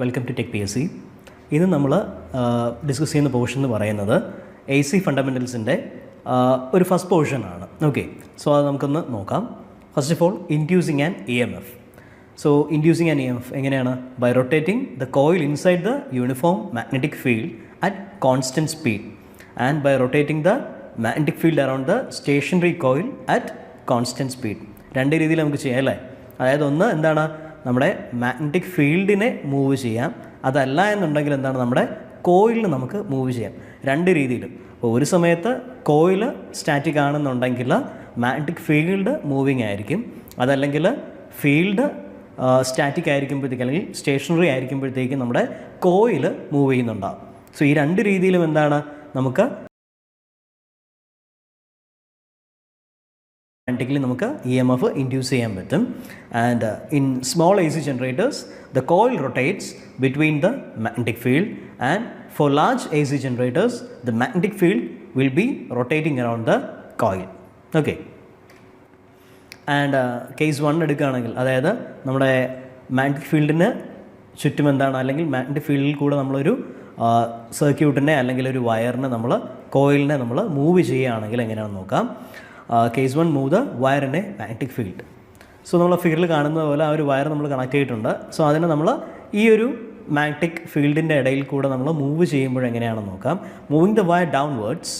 Welcome to tech P S C ഇന്ന് നമ്മൾ discuss ചെയ്യുന്ന പോർഷൻ എന്ന് പറയുന്നത് എ സി ഫണ്ടമെന്റൽസിന്റെ ഒരു ഫസ്റ്റ് പോർഷനാണ് ഓക്കെ സോ അത് നമുക്കൊന്ന് നോക്കാം. First of all inducing and E M F so inducing and E M F എങ്ങനെയാണ്? By rotating the coil inside the uniform magnetic field at constant speed and by rotating the magnetic field around the stationary coil at constant speed രണ്ട് രീതിയിൽ നമുക്ക് ചെയ്യാം അല്ലേ? അതായത് ഒന്ന് എന്താണ്? നമ്മുടെ മാഗ്നറ്റിക് ഫീൽഡിനെ മൂവ് ചെയ്യാം. അതല്ല എന്നുണ്ടെങ്കിൽ എന്താണ് നമ്മുടെ കോയിലിന് നമുക്ക് മൂവ് ചെയ്യാം. രണ്ട് രീതിയിലും. അപ്പോൾ ഒരു സമയത്ത് കോയിൽ സ്റ്റാറ്റിക് ആണെന്നുണ്ടെങ്കിൽ മാഗ്നറ്റിക് ഫീൽഡ് മൂവിങ് ആയിരിക്കും. അതല്ലെങ്കിൽ ഫീൽഡ് സ്റ്റാറ്റിക് ആയിരിക്കുമ്പോഴത്തേക്ക് അല്ലെങ്കിൽ സ്റ്റേഷനറി ആയിരിക്കുമ്പോഴത്തേക്കും നമ്മുടെ കോയിൽ മൂവ് ചെയ്യുന്നുണ്ടാവും. സോ ഈ രണ്ട് രീതിയിലും എന്താണ് നമുക്ക് മാഗ്നറ്റിക്കലി നമുക്ക് ഇ എം എഫ് ഇൻഡ്യൂസ് ചെയ്യാൻ പറ്റും. And in small A C generators the coil rotates between the magnetic field and for large A C generators the magnetic field will be rotating around the coil okay and case one എടുക്കുകയാണെങ്കിൽ അതായത് നമ്മുടെ magnetic ഫീൽഡിന് ചുറ്റും എന്താണ്? അല്ലെങ്കിൽ magnetic ഫീൽഡിൽ കൂടെ നമ്മളൊരു സർക്യൂട്ടിനെ അല്ലെങ്കിൽ ഒരു വയറിനെ നമ്മൾ കോയിലിനെ നമ്മൾ മൂവ് ചെയ്യുകയാണെങ്കിൽ എങ്ങനെയാണെന്ന് നോക്കാം. Case one move the wire in a magnetic field so നമ്മൾ ഫീൽഡിൽ കാണുന്ന പോലെ ആ ഒരു വയർ നമ്മൾ കണക്ട് ചെയ്തിട്ടുണ്ട്. സോ അതിനെ നമ്മൾ ഈ ഒരു മാഗ്നറ്റിക് ഫീൽഡിന്റെ ഇടയിൽ കൂടെ നമ്മൾ മൂവ് ചെയ്യുമ്പോൾ എങ്ങനെയാണെന്ന് നോക്കാം. Moving the wire downwards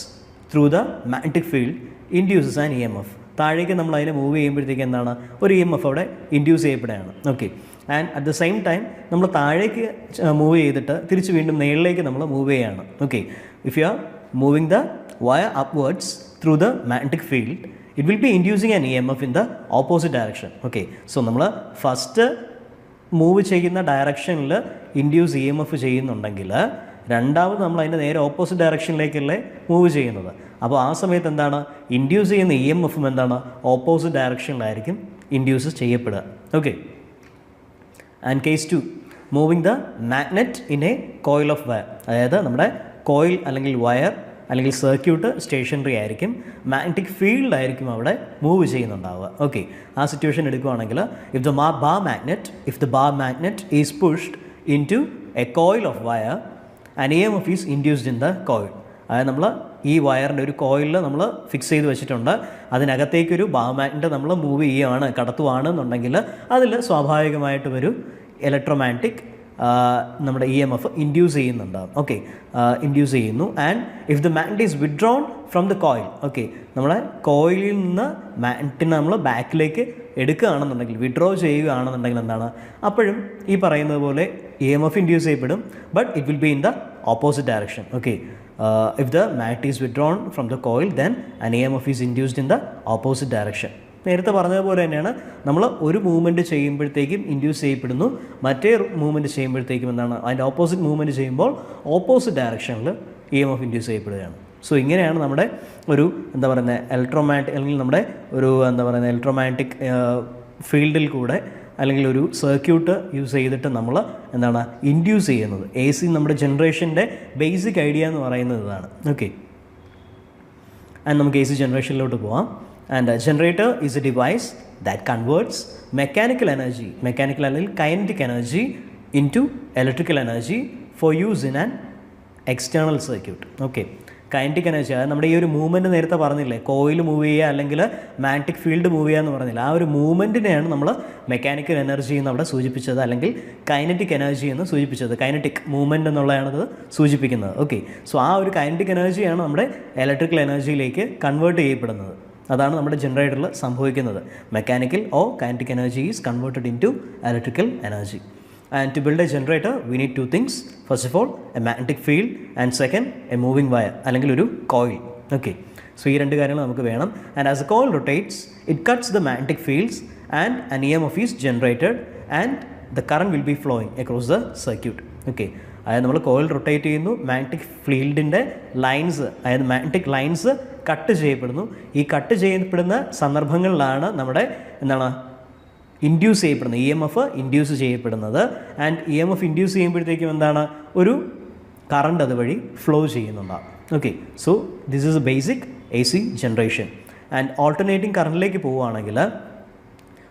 through the magnetic field induces an E M F താഴേക്ക് നമ്മൾ അതിനെ മൂവ് ചെയ്യുമ്പോഴത്തേക്ക് എന്താണ്? ഒരു ഇ എം എഫ് അവിടെ ഇൻഡ്യൂസ് ചെയ്യപ്പെടുകയാണ്. Okay and at the same time നമ്മൾ താഴേക്ക് മൂവ് ചെയ്തിട്ട് തിരിച്ച് വീണ്ടും നേളിലേക്ക് നമ്മൾ മൂവ് ചെയ്യുകയാണ്. Okay if you are moving the wire upwards through the magnetic field, it will be inducing an EMF in the opposite direction. Okay, so നമ്മൾ first move ചെയ്യുന്ന ഡയറക്ഷനിൽ ഇൻഡ്യൂസ് ഇ എം എഫ് ചെയ്യുന്നുണ്ടെങ്കിൽ രണ്ടാമത് നമ്മൾ അതിന്റെ നേരെ opposite ഡയറക്ഷനിലേക്കല്ലേ move ചെയ്യുന്നത്. അപ്പോൾ ആ സമയത്ത് എന്താണ്? ഇൻഡ്യൂസ് ചെയ്യുന്ന ഇ എം എഫും എന്താണ്? ഓപ്പോസിറ്റ് ഡയറക്ഷനിലായിരിക്കും induce ചെയ്യപ്പെടുക. Okay and case two moving the magnet in a coil of wire അതായത് നമ്മുടെ കോയിൽ അല്ലെങ്കിൽ വയർ അല്ലെങ്കിൽ സർക്യൂട്ട് സ്റ്റേഷനറി ആയിരിക്കും. മാഗ്നറ്റിക് ഫീൽഡ് ആയിരിക്കും അവിടെ മൂവ് ചെയ്യുന്നുണ്ടാവുക. ഓക്കെ ആ സിറ്റുവേഷൻ എടുക്കുകയാണെങ്കിൽ if the ma bar magnet if the bar magnet is pushed into a coil of wire and M F is induced in the coil അതായത് നമ്മൾ ഈ വയറിന്റെ ഒരു കോയിലിൽ നമ്മൾ ഫിക്സ് ചെയ്ത് വെച്ചിട്ടുണ്ട്. അതിനകത്തേക്കൊരു ബാ മാഗ്നറ്റ് നമ്മൾ മൂവ് ചെയ്യുകയാണ് കടത്തുവാണെന്നുണ്ടെങ്കിൽ അതിൽ സ്വാഭാവികമായിട്ട് ഒരു ഇലക്ട്രോമാഗ്നറ്റിക് നമ്മുടെ ഇ എം എഫ് ഇൻഡ്യൂസ് ചെയ്യുന്നുണ്ടാകും ഓക്കെ ഇൻഡ്യൂസ് ചെയ്യുന്നു. And if the magnet is withdrawn from the coil okay നമ്മളെ കോയിലിൽ നിന്ന് മാഗ്നറ്റിനെ നമ്മൾ ബാക്കിലേക്ക് എടുക്കുകയാണെന്നുണ്ടെങ്കിൽ വിഡ്രോ ചെയ്യുകയാണെന്നുണ്ടെങ്കിൽ എന്താണ്? അപ്പോഴും ഈ പറയുന്നത് പോലെ ഇ എം എഫ് ഇൻഡ്യൂസ് ചെയ്യപ്പെടും but it will be in the opposite direction okay if the magnet is withdrawn from the coil then an E M F is induced in the opposite direction നേരത്തെ പറഞ്ഞതുപോലെ തന്നെയാണ് നമ്മൾ ഒരു movement ചെയ്യുമ്പോഴത്തേക്കും induce ചെയ്യപ്പെടുന്നു. മറ്റേ movement ചെയ്യുമ്പോഴത്തേക്കും എന്താണ്? അതിന്റെ ഓപ്പോസിറ്റ് മൂവ്മെന്റ് ചെയ്യുമ്പോൾ ഓപ്പോസിറ്റ് ഡയറക്ഷനിൽ ഇ എം എഫ് ഇൻഡ്യൂസ് ചെയ്യപ്പെടുകയാണ്. സോ ഇങ്ങനെയാണ് നമ്മുടെ ഒരു എന്താ പറയുന്നത് ഇലക്ട്രോമാറ്റിക് അല്ലെങ്കിൽ നമ്മുടെ ഒരു എന്താ പറയുന്നത് ഇലക്ട്രോമാറ്റിക് ഫീൽഡിൽ കൂടെ അല്ലെങ്കിൽ ഒരു സർക്യൂട്ട് യൂസ് ചെയ്തിട്ട് നമ്മൾ എന്താണ് ഇൻഡ്യൂസ് ചെയ്യുന്നത്. എ സി നമ്മുടെ ജനറേഷന്റെ ബേസിക് ഐഡിയ എന്ന് പറയുന്നത് ഇതാണ്. ഓക്കെ ആൻഡ് നമുക്ക് എ സി ജനറേഷനിലോട്ട് പോവാം. And a generator a device that converts mechanical energy mechanical അല്ലെങ്കിൽ kinetic energy energy to electrical energy for use in an external circuit okay kinetic energy അതായത് നമ്മുടെ ഈ ഒരു മൂവ്മെന്റ് നേരത്തെ പറഞ്ഞില്ലേ? കോയിൽ മൂവ് ചെയ്യുക അല്ലെങ്കിൽ മാഗ്നറ്റിക് ഫീൽഡ് മൂവ് ചെയ്യുക എന്ന് പറഞ്ഞില്ല? ആ ഒരു മൂവ്മെന്റിനെയാണ് നമ്മൾ മെക്കാനിക്കൽ എനർജി എന്ന് അവിടെ സൂചിപ്പിച്ചത് അല്ലെങ്കിൽ കൈനറ്റിക് എനർജി എന്ന് സൂചിപ്പിച്ചത്. കൈനറ്റിക് മൂവ്മെന്റ് എന്നുള്ളതാണത് സൂചിപ്പിക്കുന്നത്. ഓക്കെ സോ ആ ഒരു കൈനറ്റിക് എനർജിയാണ് നമ്മുടെ ഇലക്ട്രിക്കൽ എനർജിയിലേക്ക് കൺവേർട്ട് ചെയ്യപ്പെടുന്നത്. അതാണ് നമ്മുടെ ജനറേറ്ററിൽ സംഭവിക്കുന്നത്. Mechanical or kinetic energy is converted into electrical energy and to build a generator we need two things first of all a magnetic field and second a moving wire അല്ലെങ്കിൽ ഒരു coil okay so ഈ രണ്ട് കാര്യങ്ങൾ നമുക്ക് വേണം. And as a coil rotates it cuts the magnetic fields and an E M F is generated and the current will be flowing across the circuit okay അതായത് നമ്മൾ coil rotate ചെയ്യുന്നു. Magnetic ഫീൽഡിന്റെ lines അതായത് magnetic lines cut ചെയ്യപ്പെടുന്നു. ഈ cut ചെയ്യപ്പെടുന്ന സന്ദർഭങ്ങളിലാണ് നമ്മുടെ എന്താണ്? ഇൻഡ്യൂസ് ചെയ്യപ്പെടുന്നത്. ഇ എം എഫ് ഇൻഡ്യൂസ് ചെയ്യപ്പെടുന്നത്. And E M F induce ചെയ്യുമ്പോഴത്തേക്കും എന്താണ്? ഒരു കറണ്ട് അതുവഴി flow ചെയ്യുന്നുണ്ടാകും okay so this is a basic A C generation and alternating കറണ്ടിലേക്ക് പോവുകയാണെങ്കിൽ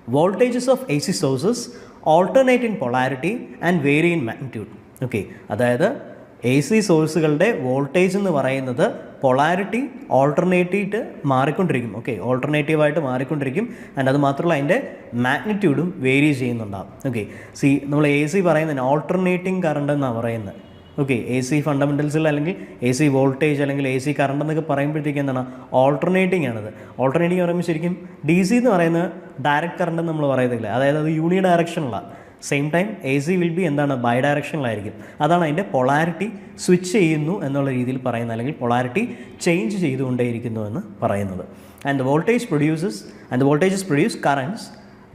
voltages of A C sources alternate in polarity and vary in magnitude okay അതായത് A C സോഴ്സുകളുടെ voltage എന്ന് പറയുന്നത് polarity alternative മാറിക്കൊണ്ടിരിക്കും. Okay ഓൾട്ടർനേറ്റീവായിട്ട് മാറിക്കൊണ്ടിരിക്കും. And അത് മാത്രമല്ല അതിന്റെ മാഗ്നിറ്റ്യൂഡും വേരി ചെയ്യുന്നുണ്ടാകും ഓക്കെ സി നമ്മൾ എ സി പറയുന്നതിന് ഓൾട്ടർനേറ്റിംഗ് കറണ്ട് എന്നാണ് പറയുന്നത്. ഓക്കെ എ സി ഫണ്ടമെന്റൽസിൽ അല്ലെങ്കിൽ എ സി വോൾട്ടേജ് അല്ലെങ്കിൽ എ സി കറണ്ട് എന്നൊക്കെ പറയുമ്പോഴത്തേക്ക് എന്താണ്? ഓൾട്ടർനേറ്റിംഗ് ആണത്. ഓൾട്ടർനേറ്റിംഗ് പറയുമ്പോൾ ശരിക്കും ഡി സി എന്ന് പറയുന്നത് ഡയറക്റ്റ് കറണ്ട് നമ്മൾ പറയുന്നില്ല. അതായത് അത് യൂണി ഡയറക്ഷനുള്ള same time A C will be എന്താണ് ബൈ ഡയറക്ഷനിലായിരിക്കും അതാണ് അതിന്റെ പൊളാരിറ്റി സ്വിച്ച് ചെയ്യുന്നു എന്നുള്ള രീതിയിൽ പറയുന്നത് അല്ലെങ്കിൽ പൊളാരിറ്റി ചേഞ്ച് ചെയ്തുകൊണ്ടേയിരിക്കുന്നു എന്ന് പറയുന്നത്. And the voltage produces and the voltages produce currents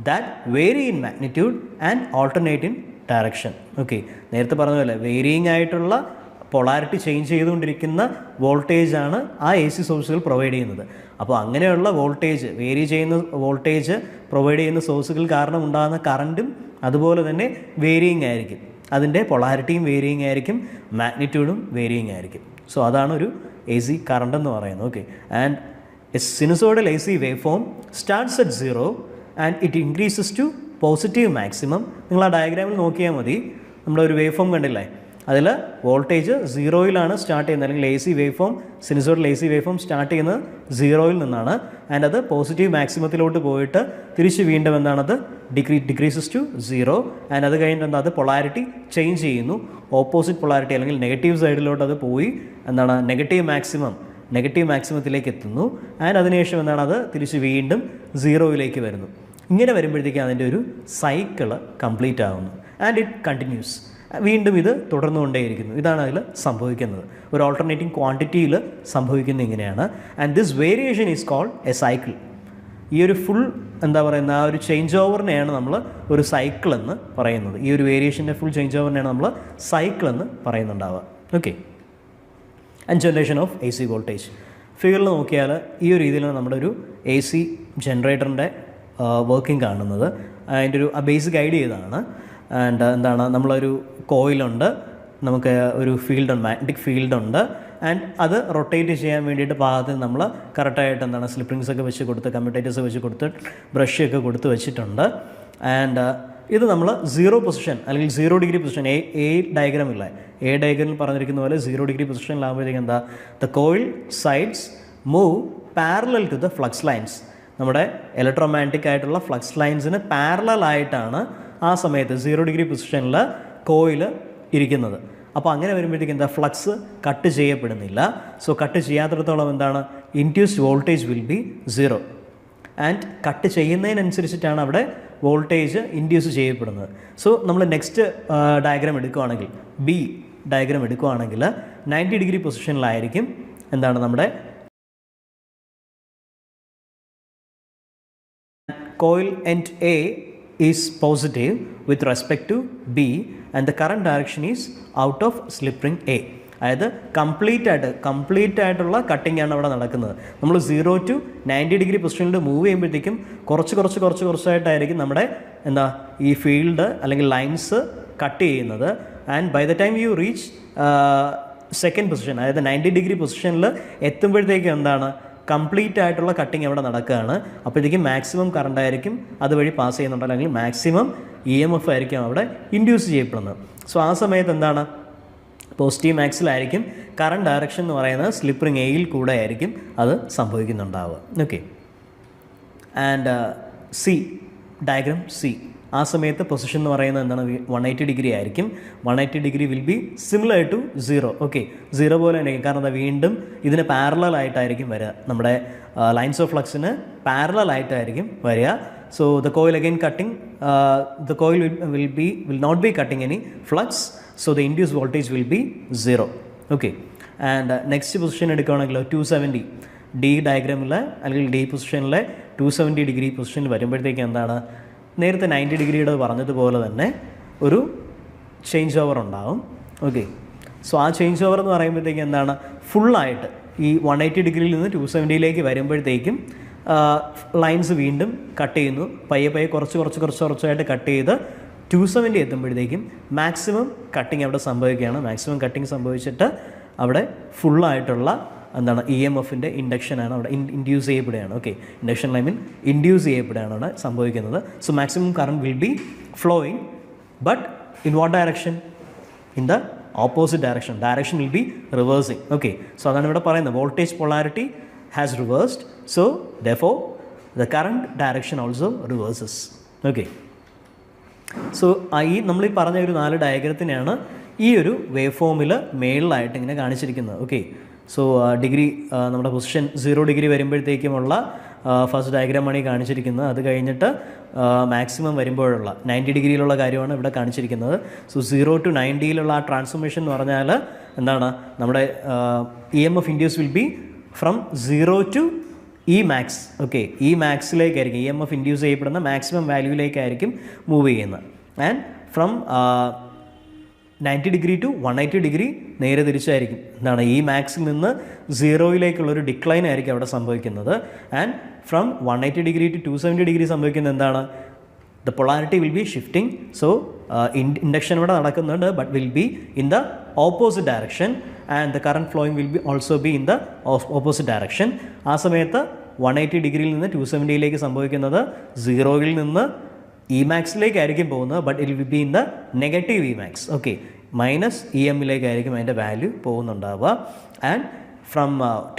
that vary in magnitude and alternate in direction okay നേരത്തെ പറഞ്ഞ പോലെ വേരിയിങ് ആയിട്ടുള്ള പൊളാരിറ്റി ചേഞ്ച് ചെയ്തുകൊണ്ടിരിക്കുന്ന വോൾട്ടേജാണ് ആ എ സി സോഴ്സുകൾ പ്രൊവൈഡ് ചെയ്യുന്നത്. അപ്പോൾ അങ്ങനെയുള്ള വോൾട്ടേജ് വേരി ചെയ്യുന്ന വോൾട്ടേജ് പ്രൊവൈഡ് ചെയ്യുന്ന സോഴ്സുകൾ കാരണം ഉണ്ടാകുന്ന കറന്റും അതുപോലെ തന്നെ വേരിയിങ് ആയിരിക്കും. അതിന്റെ പൊളാരിറ്റിയും വേരിയിങ് ആയിരിക്കും മാഗ്നിറ്റ്യൂഡും വേരിയിങ് ആയിരിക്കും. സോ അതാണ് ഒരു എ സി കറണ്ട് എന്ന് പറയുന്നത്. Okay and a sinusoidal A C waveform starts at zero and it increases to positive maximum നിങ്ങൾ ആ ഡയഗ്രാമിൽ നോക്കിയാൽ മതി. നമ്മുടെ ഒരു വേവ് ഫോം കണ്ടില്ലേ? അതിൽ വോൾട്ടേജ് സീറോയിലാണ് സ്റ്റാർട്ട് ചെയ്യുന്നത്. അല്ലെങ്കിൽ A C waveform sinusoidal A C waveform start ചെയ്യുന്നത് സീറോയിൽ നിന്നാണ്. ആൻഡ് അത് പോസിറ്റീവ് മാക്സിമത്തിലോട്ട് പോയിട്ട് തിരിച്ച് വീണ്ടും എന്താണത്? Degree decreases to zero and അത് കഴിഞ്ഞിട്ട് എന്താ? അത് പൊളാരിറ്റി ചേഞ്ച് ചെയ്യുന്നു. ഓപ്പോസിറ്റ് പൊളാരിറ്റി അല്ലെങ്കിൽ നെഗറ്റീവ് സൈഡിലോട്ട് അത് പോയി. എന്താണ്? നെഗറ്റീവ് മാക്സിമം നെഗറ്റീവ് മാക്സിമത്തിലേക്ക് എത്തുന്നു. ആൻഡ് അതിനുശേഷം എന്താണ്? അത് തിരിച്ച് വീണ്ടും സീറോയിലേക്ക് വരുന്നു. ഇങ്ങനെ വരുമ്പോഴത്തേക്കും അതിന്റെ ഒരു സൈക്കിൾ കംപ്ലീറ്റ് ആകുന്നു ആൻഡ് ഇറ്റ് കണ്ടിന്യൂസ് വീണ്ടും ഇത് തുടർന്നുകൊണ്ടേയിരിക്കുന്നു. ഇതാണ് അതിൽ സംഭവിക്കുന്നത്. ഒരു ഓൾട്ടർനേറ്റിംഗ് ക്വാണ്ടിറ്റിയിൽ സംഭവിക്കുന്നത് ഇങ്ങനെയാണ്. And this variation is called a cycle ഈ ഒരു ഫുൾ എന്താ പറയുന്ന ആ ഒരു ചേഞ്ച് ഓവറിനെയാണ് നമ്മൾ ഒരു സൈക്കിൾ എന്ന് പറയുന്നത്. ഈ ഒരു വേരിയേഷന്റെ ഫുൾ ചേഞ്ച് ഓവറിനെയാണ് നമ്മൾ സൈക്കിൾ എന്ന് പറയുന്നുണ്ടാവുക. Okay and generation of A C voltage ഫിഗറിൽ നോക്കിയാൽ ഈ ഒരു രീതിയിലാണ് നമ്മുടെ ഒരു എ സി ജനറേറ്ററിന്റെ വർക്കിംഗ് കാണുന്നത്. അതിന്റെ ഒരു ബേസിക് ഐഡിയ ഇതാണ്. ആൻഡ് എന്താണ് നമ്മളൊരു കോയിലുണ്ട്. നമുക്ക് ഒരു ഫീൽഡ് മാഗ്നറ്റിക് ഫീൽഡ് ഉണ്ട്. ആൻഡ് അത് റൊട്ടേറ്റ് ചെയ്യാൻ വേണ്ടിയിട്ട് പാകത്തിന് നമ്മൾ കറക്റ്റായിട്ട് എന്താണ് സ്ലിപ്പിങ്സ് ഒക്കെ വെച്ച് കൊടുത്ത് കമ്മ്യൂട്ടേറ്റേഴ്സ് വെച്ച് കൊടുത്ത് ബ്രഷ് ഒക്കെ കൊടുത്ത് വെച്ചിട്ടുണ്ട്. ആൻഡ് ഇത് നമ്മൾ സീറോ പൊസിഷൻ അല്ലെങ്കിൽ zero degree position A A diagram ഇല്ല? എ ഡയഗ്രാമിൽ പറഞ്ഞിരിക്കുന്ന പോലെ സീറോ ഡിഗ്രി പൊസിഷനിലാകുമ്പോഴത്തേക്ക് എന്താ? The coil sides move parallel to the flux lines നമ്മുടെ ഇലക്ട്രോമാഗ്നറ്റിക് ആയിട്ടുള്ള ഫ്ലക്സ് ലൈൻസിന് പാരലൽ ആയിട്ടാണ് ആ സമയത്ത് സീറോ ഡിഗ്രി പൊസിഷനിൽ കോയിൽ ഇരിക്കുന്നത്. അപ്പോൾ അങ്ങനെ വരുമ്പോഴത്തേക്കും എന്താ? ഫ്ലക്സ് കട്ട് ചെയ്യപ്പെടുന്നില്ല. സോ കട്ട് ചെയ്യാത്തിടത്തോളം എന്താണ്? Induced voltage will be zero and cut ചെയ്യുന്നതിനനുസരിച്ചിട്ടാണ് അവിടെ വോൾട്ടേജ് ഇൻഡ്യൂസ് ചെയ്യപ്പെടുന്നത്. സോ നമ്മൾ നെക്സ്റ്റ് ഡയഗ്രാം എടുക്കുകയാണെങ്കിൽ ബി ഡയഗ്രാം എടുക്കുകയാണെങ്കിൽ നയന്റി ഡിഗ്രി പൊസിഷനിലായിരിക്കും എന്താണ് നമ്മുടെ coil end A is positive with respect to B and the current direction is out of slip ring A. അതായത് complete ആയിട്ട് കംപ്ലീറ്റ് ആയിട്ടുള്ള കട്ടിംഗ് ആണ് അവിടെ നടക്കുന്നത് നമ്മൾ സീറോ ടു നയന്റി ഡിഗ്രി പൊസിഷനിൽ മൂവ് ചെയ്യുമ്പോഴത്തേക്കും കുറച്ച് കുറച്ച് കുറച്ച് കുറച്ചായിട്ടായിരിക്കും നമ്മുടെ എന്താ ഈ ഫീൽഡ് അല്ലെങ്കിൽ ലൈൻസ് കട്ട് ചെയ്യുന്നത് and by the time you reach second position അതായത് നയന്റി ഡിഗ്രി പൊസിഷനിൽ എത്തുമ്പോഴത്തേക്കും എന്താണ് കംപ്ലീറ്റ് ആയിട്ടുള്ള കട്ടിങ് അവിടെ നടക്കുകയാണ്. അപ്പോഴത്തേക്കും മാക്സിമം കറണ്ട് ആയിരിക്കും. അതുവഴി പാസ് ചെയ്യുന്നുണ്ട്. അല്ലെങ്കിൽ മാക്സിമം ഇ എം എഫ് ആയിരിക്കും അവിടെ ഇൻഡ്യൂസ് ചെയ്യപ്പെടുന്നത്. സോ ആ സമയത്ത് എന്താണ്? പോസിറ്റീവ് മാക്സിലായിരിക്കും കറണ്ട് ഡയറക്ഷൻ എന്ന് പറയുന്നത് സ്ലിപ്പ് റിങ് എയിൽ കൂടെ ആയിരിക്കും അത് സംഭവിക്കുന്നുണ്ടാവുക. Okay and C diagram C ആ സമയത്ത് പൊസിഷൻ എന്ന് പറയുന്നത് എന്താണ്? വൺ എയ്റ്റി ഡിഗ്രി ആയിരിക്കും. One eighty degree will be similar to zero okay zero പോലെ തന്നെ കാരണം അത് വീണ്ടും ഇതിന് പാരലായിട്ടായിരിക്കും വരിക. നമ്മുടെ ലൈൻസ് ഓഫ് ഫ്ലക്സിന് പാരലായിട്ടായിരിക്കും വരിക. So the coil again cutting the coil will be will not be cutting any flux so the induce voltage will be zero okay and next position എടുക്കുകയാണെങ്കിൽ ടു സെവന്റി ഡി ഡയഗ്രാമിൽ അല്ലെങ്കിൽ D പൊസിഷനിലെ two seventy degree പൊസിഷനിൽ വരുമ്പോഴത്തേക്ക് എന്താണ്? നേരത്തെ ninety ഡിഗ്രിയുടെ പറഞ്ഞതുപോലെ തന്നെ ഒരു ചേഞ്ച് ഓവർ ഉണ്ടാവും. ഓക്കെ സോ ആ ചേഞ്ച് ഓവർ എന്ന് പറയുമ്പോഴത്തേക്ക് എന്താണ്? ഫുള്ളായിട്ട് ഈ വൺ എയ്റ്റി ഡിഗ്രിയിൽ നിന്ന് ടു സെവന്റിയിലേക്ക് വരുമ്പോഴത്തേക്കും ലൈൻസ് വീണ്ടും കട്ട് ചെയ്യുന്നു. പയ്യെ പയ്യെ കുറച്ച് കുറച്ച് കുറച്ച് കുറച്ചായിട്ട് കട്ട് ചെയ്ത് ടു സെവന്റി എത്തുമ്പോഴത്തേക്കും മാക്സിമം കട്ടിങ് അവിടെ സംഭവിക്കുകയാണ്. മാക്സിമം കട്ടിങ് സംഭവിച്ചിട്ട് അവിടെ ഫുള്ളായിട്ടുള്ള എന്താണ് ഇ എം എഫിന്റെ ഇൻഡക്ഷനാണ് അവിടെ ഇൻഡ്യൂസ് ചെയ്യപ്പെടുകയാണ്. ഓക്കെ ഇൻഡക്ഷൻ ലൈമിൽ ഇൻഡ്യൂസ് ചെയ്യപ്പെടുകയാണ് അവിടെ സംഭവിക്കുന്നത്. So maximum current will be flowing but in what direction in the opposite direction direction will be reversing okay so അതാണ് ഇവിടെ പറയുന്നത്. Voltage polarity has reversed so though the current direction also reverses okay so ഈ നമ്മൾ ഈ പറഞ്ഞ ഒരു നാല് ഡയഗ്രത്തിനെയാണ് ഈ ഒരു വേവ് ഫോമിൽ മേളിലായിട്ട് ഇങ്ങനെ കാണിച്ചിരിക്കുന്നത്. ഓക്കെ സോ ഡിഗ്രി നമ്മുടെ പൊസിഷൻ സീറോ ഡിഗ്രി വരുമ്പോഴത്തേക്കുമുള്ള ഫസ്റ്റ് ഡയഗ്രാമാണ് ഈ കാണിച്ചിരിക്കുന്നത്. അത് കഴിഞ്ഞിട്ട് മാക്സിമം വരുമ്പോഴുള്ള നയന്റി ഡിഗ്രിയിലുള്ള കാര്യമാണ് ഇവിടെ കാണിച്ചിരിക്കുന്നത്. സോ സീറോ ടു നയന്റിയിലുള്ള ആ ട്രാൻസ്ഫോർമേഷൻ എന്ന് പറഞ്ഞാൽ എന്താണ്? നമ്മുടെ E M F induce will be from zero to E max okay E മാക്സിലേക്കായിരിക്കും E M F induce ചെയ്യപ്പെടുന്ന മാക്സിമം വാല്യൂയിലേക്കായിരിക്കും മൂവ് ചെയ്യുന്നത്. And from ninety degree to one eighty degree നേരെ തിരിച്ചായിരിക്കും. എന്താണ് ഈ മാക്സിൽ നിന്ന് സീറോയിലേക്കുള്ളൊരു ഡിക്ലൈൻ ആയിരിക്കും അവിടെ സംഭവിക്കുന്നത്. And from one eighty degree to two seventy degree സംഭവിക്കുന്നത് എന്താണ്? The polarity will be shifting so induction ഇവിടെ നടക്കുന്നുണ്ട് but will be in the opposite direction and the current flowing will be also be in the opposite direction ആ സമയത്ത് one eighty ഡിഗ്രിയിൽ നിന്ന് to സെവന്റിയിലേക്ക് സംഭവിക്കുന്നത് സീറോയിൽ നിന്ന് ഇ മാക്സിലേക്കായിരിക്കും പോകുന്നത് but it will be in the negative E max okay minus E എമ്മിലേക്കായിരിക്കും അതിന്റെ value പോകുന്നുണ്ടാവുക. And from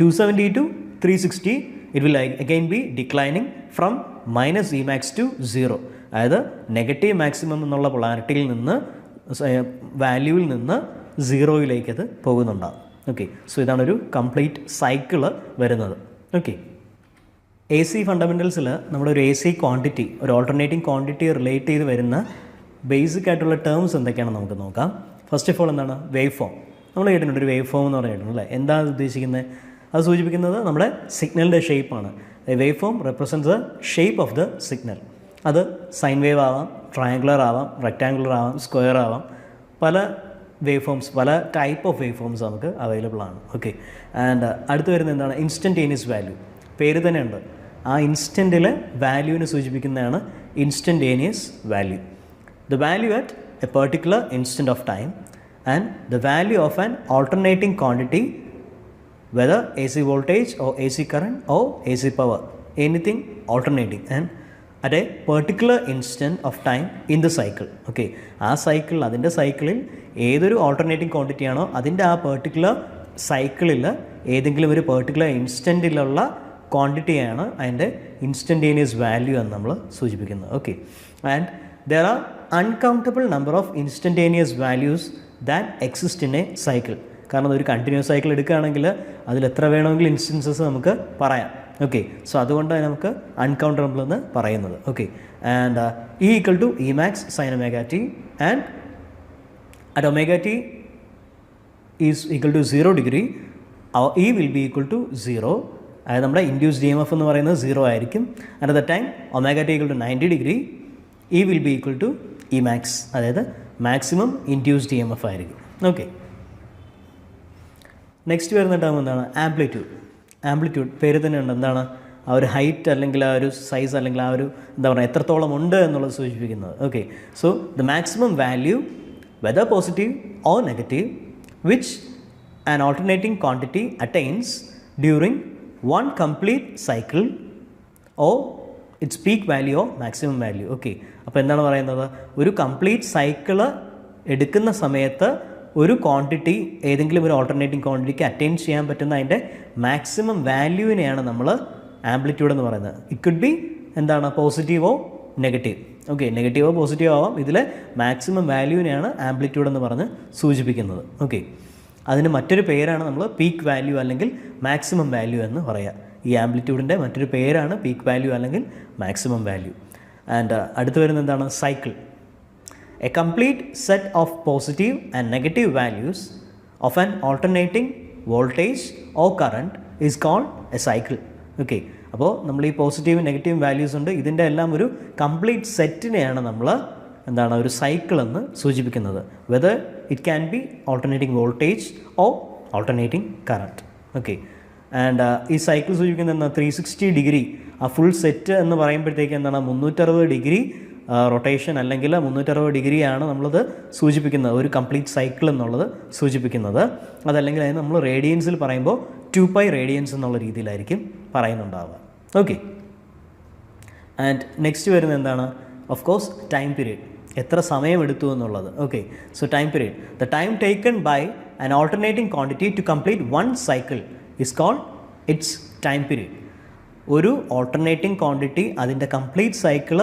two seventy to three sixty it will again be declining from minus E max to zero അതായത് negative maximum എന്നുള്ള പൊളാരിറ്റിയിൽ നിന്ന് വാല്യൂവിൽ നിന്ന് സീറോയിലേക്ക് അത് പോകുന്നുണ്ടാകും ഓക്കെ സോ ഇതാണൊരു കംപ്ലീറ്റ് സൈക്കിൾ വരുന്നത്. ഓക്കെ എ സി ഫണ്ടമെന്റൽസിൽ നമ്മുടെ ഒരു എ സി ക്വാണ്ടിറ്റി ഒരു ഓൾട്ടർനേറ്റിംഗ് ക്വാണ്ടിറ്റി റിലേറ്റ് ചെയ്ത് വരുന്ന ബേസിക് ആയിട്ടുള്ള ടേംസ് എന്തൊക്കെയാണെന്ന് നമുക്ക് നോക്കാം. ഫസ്റ്റ് ഓഫ് ഓൾ എന്താണ്? വേവ് ഫോം നമ്മൾ കേട്ടിട്ടുണ്ട് ഒരു വേവ് ഫോം എന്ന് പറഞ്ഞിട്ടുണ്ട് അല്ലേ? എന്താണ് ഉദ്ദേശിക്കുന്നത് അത് സൂചിപ്പിക്കുന്നത് നമ്മുടെ സിഗ്നലിന്റെ ഷേപ്പാണ് wave form represents the shape of the signal അത് സൈൻ വേവ് ആവാം ട്രയാങ്കുലർ ആവാം റെക്റ്റാങ്കുലർ ആവാം സ്ക്വയർ ആവാം. പല വേവ് ഫോംസ് പല ടൈപ്പ് ഓഫ് വേവ് ഫോംസ് നമുക്ക് അവൈലബിൾ ആണ്. ഓക്കെ ആൻഡ് അടുത്ത് വരുന്നത് എന്താണ്? ഇൻസ്റ്റന്റേനിയസ് വാല്യൂ പേര് തന്നെ ഉണ്ട് ആ ഇൻസ്റ്റന്റിലെ വാല്യൂവിനെ സൂചിപ്പിക്കുന്നതാണ് instantaneous value. The value at a particular instant of time and the value of an alternating quantity whether A C voltage or A C current or A C power anything alternating and at a particular instant of time in the cycle okay ആ സൈക്കിളിൽ അതിന്റെ സൈക്കിളിൽ ഏതൊരു alternating quantity ആണോ അതിന്റെ ആ particular സൈക്കിളിൽ ഏതെങ്കിലും ഒരു പെർട്ടിക്കുലർ ഇൻസ്റ്റന്റിലുള്ള ക്വാണ്ടിറ്റിയാണ് അതിന്റെ ഇൻസ്റ്റന്റേനിയസ് വാല്യൂ എന്ന് നമ്മൾ സൂചിപ്പിക്കുന്നത്. Okay and there are uncountable number of instantaneous values that exist in a cycle കാരണം ഒരു കണ്ടിന്യൂസ് സൈക്കിൾ എടുക്കുകയാണെങ്കിൽ അതിൽ എത്ര വേണമെങ്കിലും ഇൻസ്റ്റൻസസ് നമുക്ക് പറയാം. ഓക്കെ സോ അതുകൊണ്ടാണ് നമുക്ക് അൺകൗണ്ടബിൾ എന്ന് പറയുന്നത്. Okay and E equal to E max sine omega T and at omega T is equal to zero degree E will be equal to zero അതായത് നമ്മുടെ ഇൻഡ്യൂസ് ഡി എം എഫ് എന്ന് പറയുന്നത് zero ആയിരിക്കും. At the time omega T equal to ninety degree E will be equal to E max അതായത് maximum induce D M F ആയിരിക്കും. Okay next വരുന്ന term എന്താണ്? Amplitude amplitude പേര് തന്നെ ഉണ്ട്. എന്താണ്? ആ ഒരു ഹൈറ്റ് അല്ലെങ്കിൽ ആ ഒരു സൈസ് അല്ലെങ്കിൽ ആ ഒരു എന്താ പറയുക എത്രത്തോളം ഉണ്ട് എന്നുള്ളത് സൂചിപ്പിക്കുന്നത്. Okay so the maximum value whether positive or negative which an alternating quantity attains during one complete cycle or its peak value or maximum value okay അപ്പോൾ എന്താണ് പറയുന്നത്? ഒരു കംപ്ലീറ്റ് സൈക്കിൾ എടുക്കുന്ന സമയത്ത് ഒരു ക്വാണ്ടിറ്റി ഏതെങ്കിലും ഒരു ഓൾട്ടർനേറ്റിംഗ് ക്വാണ്ടിറ്റിക്ക് അറ്റൈൻ ചെയ്യാൻ പറ്റുന്ന അതിന്റെ മാക്സിമം വാല്യൂവിനെയാണ് നമ്മൾ ആംപ്ലിറ്റ്യൂഡ് എന്ന് പറയുന്നത്. ഇറ്റ് കുഡ് ബി എന്താണ്? പോസിറ്റീവോ നെഗറ്റീവ് ഓക്കെ നെഗറ്റീവോ പോസിറ്റീവോ ആവാം. ഇതിൽ മാക്സിമം വാല്യൂവിനെയാണ് ആംപ്ലിറ്റ്യൂഡ് എന്ന് പറഞ്ഞ് സൂചിപ്പിക്കുന്നത്. ഓക്കെ അതിന് മറ്റൊരു പേരാണ് നമ്മൾ പീക്ക് വാല്യൂ അല്ലെങ്കിൽ മാക്സിമം വാല്യൂ എന്ന് പറയുക ഈ ആംപ്ലിറ്റ്യൂഡിന്റെ മറ്റൊരു പേരാണ് പീക്ക് വാല്യൂ അല്ലെങ്കിൽ മാക്സിമം വാല്യൂ ആൻഡ് അടുത്ത് വരുന്ന എന്താണ്? Cycle a complete set of positive and negative values of an alternating voltage or current is called a cycle okay അപ്പോൾ നമ്മൾ ഈ പോസിറ്റീവ് നെഗറ്റീവ് വാല്യൂസ് ഉണ്ട്. ഇതിന്റെ എല്ലാം ഒരു കംപ്ലീറ്റ് സെറ്റിനെയാണ് നമ്മൾ എന്താണ് ഒരു സൈക്കിൾ എന്ന് സൂചിപ്പിക്കുന്നത്. Whether it can be alternating voltage or alternating current. Okay. And ഈ സൈക്കിൾ സൂചിപ്പിക്കുന്ന എന്താ? ത്രീ സിക്സ്റ്റി ഡിഗ്രി ആ ഫുൾ സെറ്റ് എന്ന് പറയുമ്പോഴത്തേക്ക് എന്താണ്? മുന്നൂറ്ററുപത് ഡിഗ്രി റൊട്ടേഷൻ അല്ലെങ്കിൽ മുന്നൂറ്ററുപത് ഡിഗ്രിയാണ് നമ്മളത് സൂചിപ്പിക്കുന്നത്. ഒരു കംപ്ലീറ്റ് സൈക്കിൾ എന്നുള്ളത് സൂചിപ്പിക്കുന്നത്. അതല്ലെങ്കിൽ അതിന് നമ്മൾ റേഡിയൻസിൽ പറയുമ്പോൾ ടു പൈ റേഡിയൻസ് എന്നുള്ള രീതിയിലായിരിക്കും പറയുന്നുണ്ടാവുക. ഓക്കെ ആൻഡ് നെക്സ്റ്റ് വരുന്നത് എന്താണ്? ഓഫ് കോഴ്സ് ടൈം പീരീഡ് എത്ര സമയം എടുത്തു എന്നുള്ളത്. Okay so time period the time taken by an alternating quantity to complete one cycle is called its time period ഒരു ഓൾട്ടർനേറ്റിംഗ് ക്വാണ്ടിറ്റി അതിന്റെ കംപ്ലീറ്റ് സൈക്കിൾ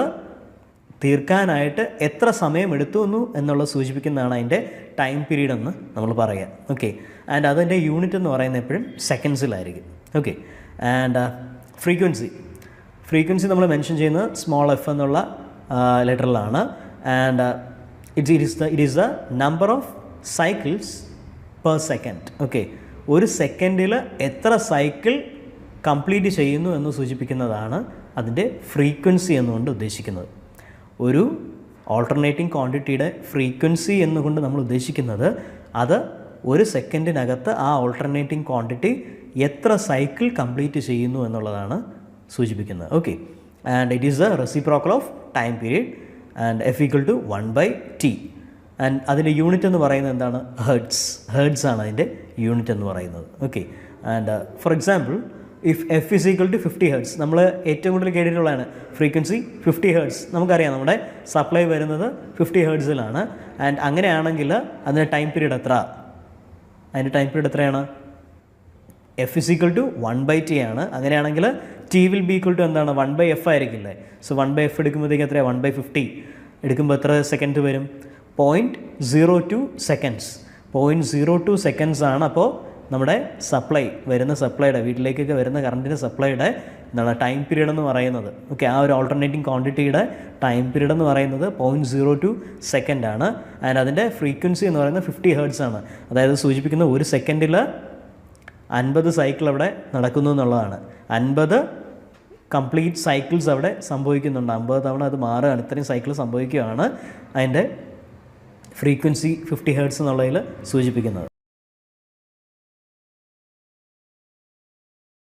തീർക്കാനായിട്ട് എത്ര സമയം എടുത്തു എന്നു എന്നുള്ളത് സൂചിപ്പിക്കുന്നതാണ് അതിന്റെ ടൈം പീരീഡ് എന്ന് നമ്മൾ പറയുക. ഓക്കെ ആൻഡ് അതിന്റെ യൂണിറ്റ് എന്ന് പറയുന്നത് എപ്പോഴും സെക്കൻഡ്സിലായിരിക്കും ഓക്കെ ആൻഡ് ഫ്രീക്വൻസി ഫ്രീക്വൻസി നമ്മൾ മെൻഷൻ ചെയ്യുന്നത് സ്മോൾ എഫ് എന്നുള്ള ലെറ്ററിലാണ് and it, it is the it is the number of cycles per second. Okay. ഒരു സെക്കൻഡിൽ എത്ര സൈക്കിൾ കംപ്ലീറ്റ് ചെയ്യുന്നു എന്ന് സൂചിപ്പിക്കുന്നതാണ് അതിന്റെ ഫ്രീക്വൻസി എന്നുകൊണ്ട് ഉദ്ദേശിക്കുന്നത്. ഒരു ഓൾട്ടർനേറ്റിംഗ് ക്വാണ്ടിറ്റിയുടെ ഫ്രീക്വൻസി എന്നുകൊണ്ട് നമ്മൾ ഉദ്ദേശിക്കുന്നത് അത് ഒരു സെക്കൻഡിനകത്ത് ആ ഓൾട്ടർനേറ്റിംഗ് ക്വാണ്ടിറ്റി എത്ര സൈക്കിൾ കംപ്ലീറ്റ് ചെയ്യുന്നു എന്നുള്ളതാണ് സൂചിപ്പിക്കുന്നത്. Okay and it is the reciprocal of time period and F equal to one by T and അതിന്റെ യൂണിറ്റ് എന്ന് പറയുന്നത് എന്താണ്? ഹേർട്സ് ഹേർട്സ് ആണ് അതിന്റെ യൂണിറ്റ് എന്ന് പറയുന്നത്. Okay and for example if F is equal to fifty hertz നമ്മൾ ഏറ്റവും കൂടുതൽ കേട്ടിട്ടുള്ളതാണ് ഫ്രീക്വൻസി ഫിഫ്റ്റി ഹേർട്സ് നമുക്കറിയാം നമ്മുടെ സപ്ലൈ വരുന്നത് ഫിഫ്റ്റി ഹേർട്സിലാണ് ആൻഡ് അങ്ങനെയാണെങ്കിൽ അതിന്റെ ടൈം പീരീഡ് എത്ര? അതിന്റെ ടൈം പീരീഡ് എത്രയാണ്? F is equal to one by T ആണ്. അങ്ങനെയാണെങ്കിൽ T will be equal to എന്താണ്? വൺ ബൈ എഫ് ആയിരിക്കില്ലേ? സോ വൺ ബൈ എഫ് എടുക്കുമ്പോഴത്തേക്ക് എത്രയാണ് വൺ ബൈ ഫിഫ്റ്റി എടുക്കുമ്പോൾ എത്ര സെക്കൻഡ് വരും? Point zero two seconds point zero two seconds ആണ് അപ്പോൾ നമ്മുടെ സപ്ലൈ വരുന്ന സപ്ലൈയുടെ വീട്ടിലേക്കൊക്കെ വരുന്ന കറണ്ടിന്റെ സപ്ലൈയുടെ എന്താണ്? ടൈം പീരീഡ് എന്ന് പറയുന്നത്. ഓക്കെ ആ ഒരു ഓൾട്ടർനേറ്റിംഗ് ക്വാണ്ടിറ്റിയുടെ ടൈം പീരീഡ് എന്ന് പറയുന്നത് പോയിന്റ് സീറോ ടു സെക്കൻഡാണ് ആൻഡ് അതിന്റെ ഫ്രീക്വൻസി എന്ന് പറയുന്നത് ഫിഫ്റ്റി ഹേർട്സ് ആണ്. അതായത് സൂചിപ്പിക്കുന്ന ഒരു സെക്കൻഡിൽ അൻപത് സൈക്കിൾ അവിടെ നടക്കുന്നു എന്നുള്ളതാണ്. അൻപത് കംപ്ലീറ്റ് സൈക്കിൾസ് അവിടെ സംഭവിക്കുന്നുണ്ട്. അമ്പത് തവണ അത് മാറുകയാണ്. ഇത്രയും സൈക്കിൾ സംഭവിക്കുകയാണ്. അതിന്റെ ഫ്രീക്വൻസി ഫിഫ്റ്റി ഹേർട്സ് എന്നുള്ളതിൽ സൂചിപ്പിക്കുന്നത്.